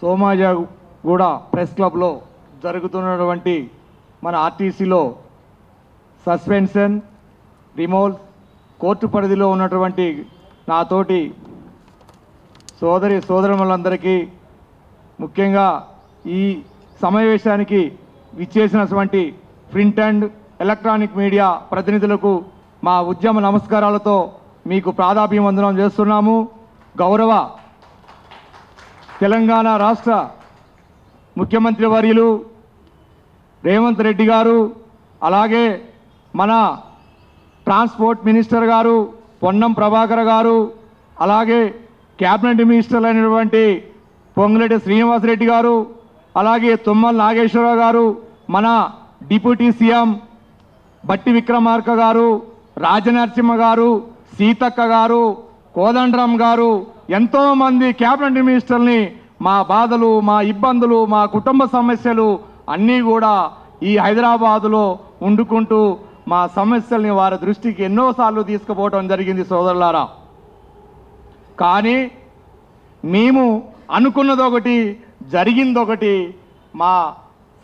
సోమాజగూడ press క్లబ్లో జరుగుతున్నటువంటి మన ఆర్టీసీలో సస్పెన్షన్ రిమోల్ కోర్టు పరిధిలో ఉన్నటువంటి నాతోటి సోదరి సోదరులందరికీ ముఖ్యంగా ఈ సమావేశానికి విచ్చేసినటువంటి ప్రింట్ అండ్ ఎలక్ట్రానిక్ మీడియా ప్రతినిధులకు మా ఉద్యమ నమస్కారాలతో మీకు ప్రాధాన్యవందనం చేస్తున్నాము. గౌరవ తెలంగాణ రాష్ట్ర ముఖ్యమంత్రి వర్యులు రేవంత్ రెడ్డి గారు అలాగే మన ట్రాన్స్పోర్ట్ మినిస్టర్ గారు పొన్నం ప్రభాకర్ గారు అలాగే క్యాబినెట్ మినిస్టర్లు అయినటువంటి పొంగులేటి శ్రీనివాసరెడ్డి గారు అలాగే తుమ్మల నాగేశ్వరరావు గారు మన డిప్యూటీ సీఎం బట్టి విక్రమార్క గారు రాజనరసింహ గారు సీతక్క గారు కోదండరామ్ గారు ఎంతోమంది క్యాబినెట్ మినిస్టర్ని మా బాధలు మా ఇబ్బందులు మా కుటుంబ సమస్యలు అన్నీ కూడా ఈ హైదరాబాదులో ఉండుకుంటూ మా సమస్యల్ని వారి దృష్టికి ఎన్నోసార్లు తీసుకుపోవడం జరిగింది సోదరులారా. కానీ మేము అనుకున్నదొకటి జరిగిందొకటి మా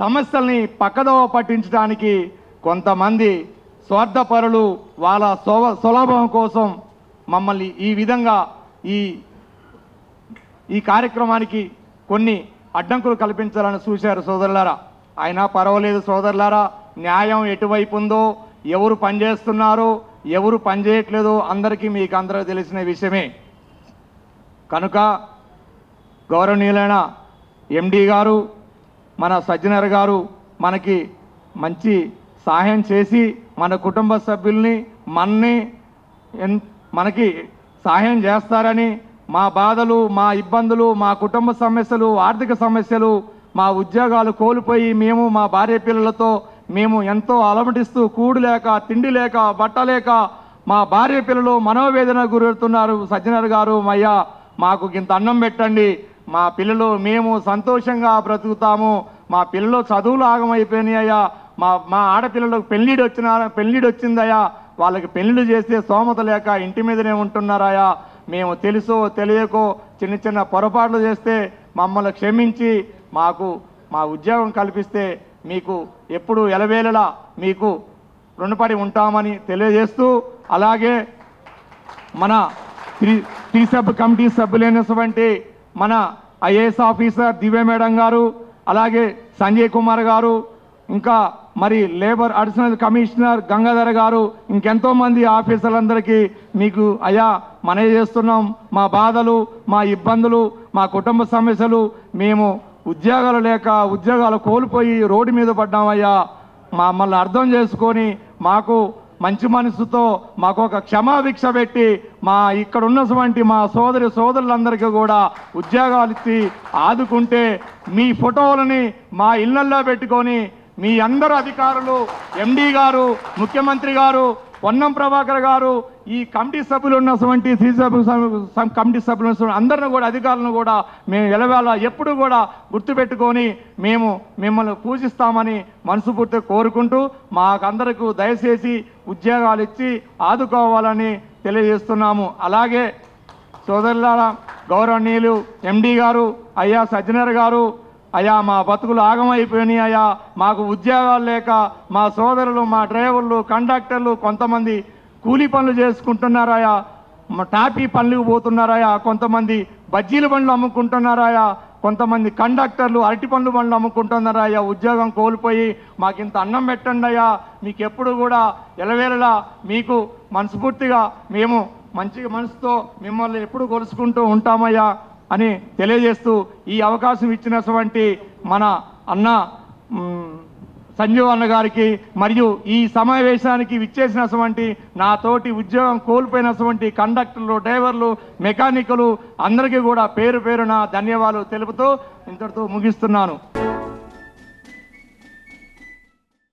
సమస్యల్ని పక్కదోవ పట్టించడానికి కొంతమంది స్వార్థపరులు వాళ్ళ సోవ సులభం కోసం మమ్మల్ని ఈ విధంగా ఈ ఈ కార్యక్రమానికి కొన్ని అడ్డంకులు కల్పించాలని చూశారు సోదరులారా. అయినా పర్వాలేదు సోదరులారా న్యాయం ఎటువైపు ఉందో ఎవరు పనిచేస్తున్నారో ఎవరు పనిచేయట్లేదో అందరికీ మీకు అందరూ తెలిసిన విషయమే. కనుక గౌరవనీయులైన ఎండి గారు మన సజ్జనర్ గారు మనకి మంచి సహాయం చేసి మన కుటుంబ సభ్యుల్ని మన్ని ఎన్ మనకి సహాయం చేస్తారని మా బాధలు మా ఇబ్బందులు మా కుటుంబ సమస్యలు ఆర్థిక సమస్యలు మా ఉద్యోగాలు కోల్పోయి మేము మా భార్య పిల్లలతో మేము ఎంతో అలమటిస్తూ కూడు లేక తిండి లేక బట్ట లేక మా భార్య పిల్లలు మనోవేదన గురవుతున్నారు. సజ్జనర్ గారు మయ్యా మాకు ఇంత అన్నం పెట్టండి. మా పిల్లలు మేము సంతోషంగా బ్రతుకుతాము. మా పిల్లలు చదువులు ఆగమైపోయినాయ్యా మా మా ఆడపిల్లలకు పెళ్ళిడు వచ్చిన పెళ్ళిడు వచ్చిందయ్యా. వాళ్ళకి పెళ్ళిళ్ళు చేస్తే స్తోమత లేక ఇంటి మీదనే ఉంటున్నారాయా? మేము తెలుసో తెలియకో చిన్న చిన్న పొరపాట్లు చేస్తే మమ్మల్ని క్షమించి మాకు మా ఉద్యోగం కల్పిస్తే మీకు ఎప్పుడు ఎలవేళలా మీకు రుణపడి ఉంటామని తెలియజేస్తూ అలాగే మన త్రీ టీ సబ్ కమిటీ సభ్యులైనటువంటి మన ఐఏఎస్ ఆఫీసర్ దివ్య మేడం గారు అలాగే సంజయ్ కుమార్ గారు ఇంకా మరి లేబర్ అడిషనల్ కమిషనర్ గంగాధర్ గారు ఇంకెంతో మంది ఆఫీసర్లందరికీ మీకు అయా మనవి చేస్తున్నాం. మా బాధలు మా ఇబ్బందులు మా కుటుంబ సమస్యలు మేము ఉద్యోగాలు లేక ఉద్యోగాలు కోల్పోయి రోడ్డు మీద పడ్డామయ్యా. మమ్మల్ని అర్థం చేసుకొని మాకు మంచి మనసుతో మాకు ఒక క్షమాభిక్ష పెట్టి మా ఇక్కడ ఉన్నటువంటి మా సోదరి సోదరులందరికీ కూడా ఉద్యోగాలు ఇచ్చి ఆదుకుంటే మీ ఫోటోలని మా ఇళ్ళల్లో పెట్టుకొని మీ అందరు అధికారులు ఎండి గారు ముఖ్యమంత్రి గారు పొన్నం ప్రభాకర్ గారు ఈ కమిటీ సభ్యులు ఉన్నటువంటి త్రీ సభ్యులు కమిటీ సభ్యులు అందరిని కూడా అధికారులను కూడా మేము ఎలవేళ ఎప్పుడు కూడా గుర్తుపెట్టుకొని మేము మిమ్మల్ని పూజిస్తామని మనసుపూర్తిగా కోరుకుంటూ మాకందరకు దయచేసి ఉద్యోగాలు ఇచ్చి ఆదుకోవాలని తెలియజేస్తున్నాము. అలాగే సోదరుల గౌరవనీయులు ఎండి గారు అయ్యా సజ్జనర్ గారు అయ్యా మా బతుకులు ఆగమైపోయినాయి అయ్యా. మాకు ఉద్యోగాలు లేక మా సోదరులు మా డ్రైవర్లు కండక్టర్లు కొంతమంది కూలీ పనులు చేసుకుంటున్నారాయా మా టాపీ పనులకు పోతున్నారాయా కొంతమంది బజ్జీల బండ్లు అమ్ముకుంటున్నారాయా కొంతమంది కండక్టర్లు అరటి పండ్లు బండ్లు అమ్ముకుంటున్నారయ్యా ఉద్యోగం కోల్పోయి మాకు ఇంత అన్నం పెట్టండి అయ్యా. మీకు ఎప్పుడు కూడా ఎలవేళలా మీకు మనస్ఫూర్తిగా మేము మంచి మనసుతో మిమ్మల్ని ఎప్పుడు కొలుసుకుంటూ ఉంటామయ్యా. అని తెలియజేస్తూ ఈ అవకాశం ఇచ్చినటువంటి మన అన్న సంజీవ్ అన్న గారికి మరియు ఈ సమావేశానికి విచ్చేసినటువంటి నా తోటి ఉద్యోగం కోల్పోయినటువంటి కండక్టర్లు డ్రైవర్లు మెకానికలు అందరికీ కూడా పేరు పేరున ధన్యవాదాలు తెలుపుతూ ఇంతటితో ముగిస్తున్నాను.